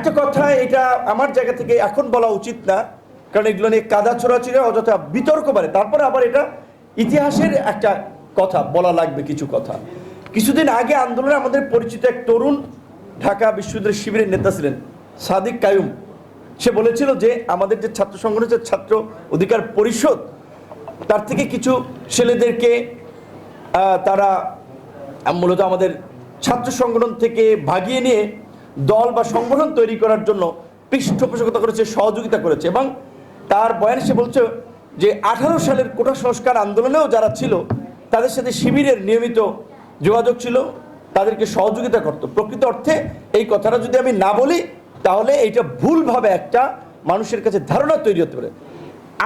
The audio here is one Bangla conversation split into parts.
একটা কথা এটা আমার জায়গা থেকে এখন বলা উচিত না, কারণ এগুলো নিয়ে কাদা ছোড়াছিড়ে অযথা বিতর্ক বাড়ে। তারপরে আবার এটা ইতিহাসের একটা কথা, বলা লাগবে কিছু কথা। কিছুদিন আগে আন্দোলনে আমাদের পরিচিত এক তরুণ ঢাকা বিশ্ববিদ্যালয়ের শিবিরের নেতা ছিলেন, সাদিক কায়ুম। সে বলেছিল যে আমাদের যে ছাত্র সংগঠন ছাত্র অধিকার পরিষদ, তার থেকে কিছু ছেলেদেরকে তারা মূলত আমাদের ছাত্র সংগঠন থেকে ভাগিয়ে নিয়ে দল বা সংগঠন তৈরি করার জন্য পৃষ্ঠপোষকতা করেছে, সহযোগিতা করেছে এবং তার বয়ান সে বলছে যে আঠারো সালের কোটা সংস্কার আন্দোলনেও যারা ছিল, তাদের সাথে শিবিরের নিয়মিত যোগাযোগ ছিল, তাদেরকে সহযোগিতা করত। প্রকৃত অর্থে এই কথাটা যদি আমি না বলি, তাহলে এইটা ভুলভাবে একটা মানুষের কাছে ধারণা তৈরি হতে পারে।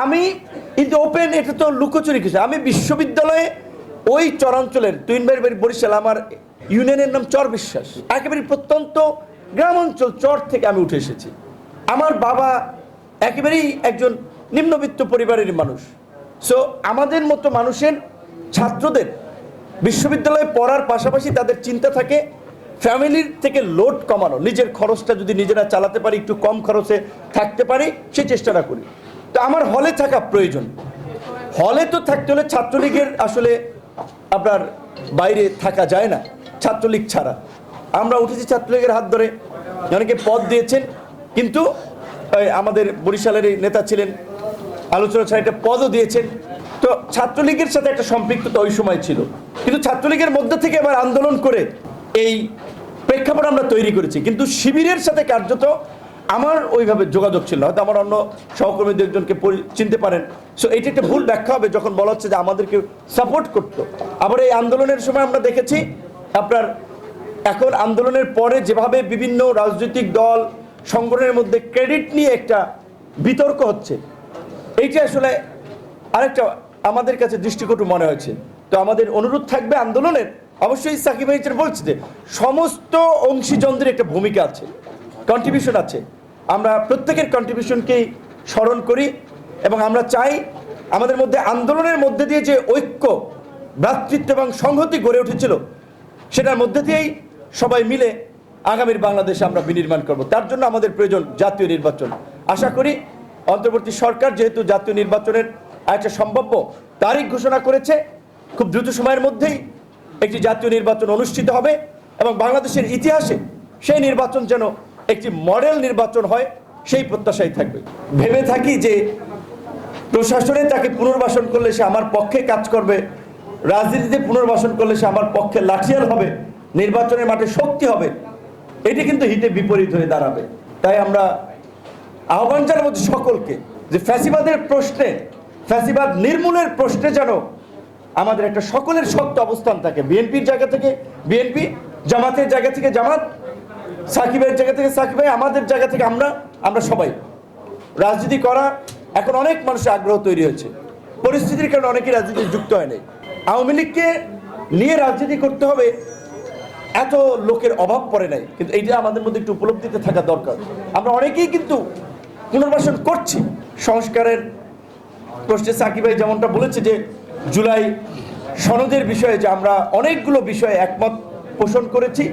আমি কিন্তু ওপেন এটা তো লুকোচুরি কিছু আমি বিশ্ববিদ্যালয়ে ওই চরাঞ্চলের তুইন বাড়ি বাড়ি বরিশাল, আমার ইউনিয়নের নাম চর বিশ্বাস। একেবারে প্রত্যন্ত গ্রাম অঞ্চল চর থেকে আমি উঠে এসেছি। আমার বাবা একেবারেই একজন নিম্নবিত্ত পরিবারের মানুষ। সো আমাদের মতো মানুষের ছাত্রদের বিশ্ববিদ্যালয়ে পড়ার পাশাপাশি তাদের চিন্তা থাকে, ফ্যামিলির থেকে লোড কমানো, নিজের খরচটা যদি নিজেরা চালাতে পারি, একটু কম খরচে থাকতে পারি সেই চেষ্টাটা করি। তো আমার হলে থাকা প্রয়োজন। হলে তো থাকতে হলে ছাত্রলীগের আসলে আপনার বাইরে থাকা যায় না, ছাত্রলীগ ছাড়া। আমরা উঠেছি ছাত্রলীগের হাত ধরে। অনেকে পদ দিয়েছেন, কিন্তু আমাদের বরিশালের এই নেতা ছিলেন, আলোচনা ছাড়া একটা পদও দিয়েছেন। তো ছাত্রলীগের সাথে একটা সম্পৃক্ততা ওই সময় ছিল। কিন্তু ছাত্রলীগের মধ্যে থেকে আবার আন্দোলন করে এই প্রেক্ষাপট আমরা তৈরি করেছি। কিন্তু শিবিরের সাথে কার্যত আমার ওইভাবে যোগাযোগ ছিল না। হয়তো আমার অন্য সহকর্মী দু একজনকে চিনতে পারেন। সো এটি একটা ভুল ব্যাখ্যা হবে যখন বলা হচ্ছে যে আমাদেরকে সাপোর্ট করতো। আবার এই আন্দোলনের সময় আমরা দেখেছি আপনার এখন আন্দোলনের পরে যেভাবে বিভিন্ন রাজনৈতিক দল সংগঠনের মধ্যে ক্রেডিট নিয়ে একটা বিতর্ক হচ্ছে, এইটা আসলে আরেকটা আমাদের কাছে দৃষ্টিকটু মনে হয়েছে। তো আমাদের অনুরোধ থাকবে আন্দোলনের, অবশ্যই সাকিব ভাই বলছে যে সমস্ত অংশীজনদের একটা ভূমিকা আছে কন্ট্রিবিউশন আছে। আমরা প্রত্যেকের কন্ট্রিবিউশনকেই স্মরণ করি এবং আমরা চাই আমাদের মধ্যে আন্দোলনের মধ্যে দিয়ে যে ঐক্য, ভ্রাতৃত্ব এবং সংহতি গড়ে উঠেছিল, সেটার মধ্যে দিয়েই সবাই মিলে আগামীর বাংলাদেশে আমরা বিনির্মাণ করব। তার জন্য আমাদের প্রয়োজন জাতীয় নির্বাচন। আশা করি অন্তর্বর্তী সরকার যেহেতু জাতীয় নির্বাচনের একটা সম্ভাব্য তারিখ ঘোষণা করেছে, খুব দ্রুত সময়ের মধ্যেই একটি জাতীয় নির্বাচন অনুষ্ঠিত হবে এবং বাংলাদেশের ইতিহাসে সেই নির্বাচন যেন একটি মডেল নির্বাচন হয়, সেই প্রত্যাশাই থাকবে। ভেবে থাকি যে প্রশাসনে তাকে পুনর্বাসন করলে সে আমার পক্ষে কাজ করবে, রাজনীতিতে পুনর্বাসন করলে সে আমার পক্ষে লাঠিয়াল হবে নির্বাচনের মাঠে শক্তি হবে, এটি কিন্তু হিতে বিপরীত হয়ে দাঁড়াবে। তাই আমরা আহ্বান জানাব সকলকে যে ফ্যাসিবাদের প্রশ্নে, ফ্যাসিবাদ নির্মূলের প্রশ্নে যেন আমাদের একটা সকলের শক্ত অবস্থান থাকে। বিএনপির জায়গা থেকে, বিএনপি জামাতের জায়গা থেকে জামাত, সাকিবের জায়গা থেকে সাকিব ভাই, আমাদের জায়গা থেকে আমরা আমরা সবাই। রাজনীতি করা, এখন অনেক মানুষের আগ্রহ তৈরি হয়েছে। পরিস্থিতির কারণে অনেকেই রাজনীতি যুক্ত হয় নাই। আওয়ামী লীগকে নিয়ে রাজনীতি করতে হবে এত লোকের অভাব পড়ে নাই, কিন্তু এইটা আমাদের মধ্যে একটু উপলব্ধিতে থাকা দরকার। আমরা অনেকেই কিন্তু পুনর্বাসন করছি। সংস্কারের প্রশ্নে সাকিব ভাই যেমনটা বলেছে যে, জুলাই সনদের বিষয়ে যে আমরা অনেকগুলো বিষয়ে একমত পোষণ করেছি।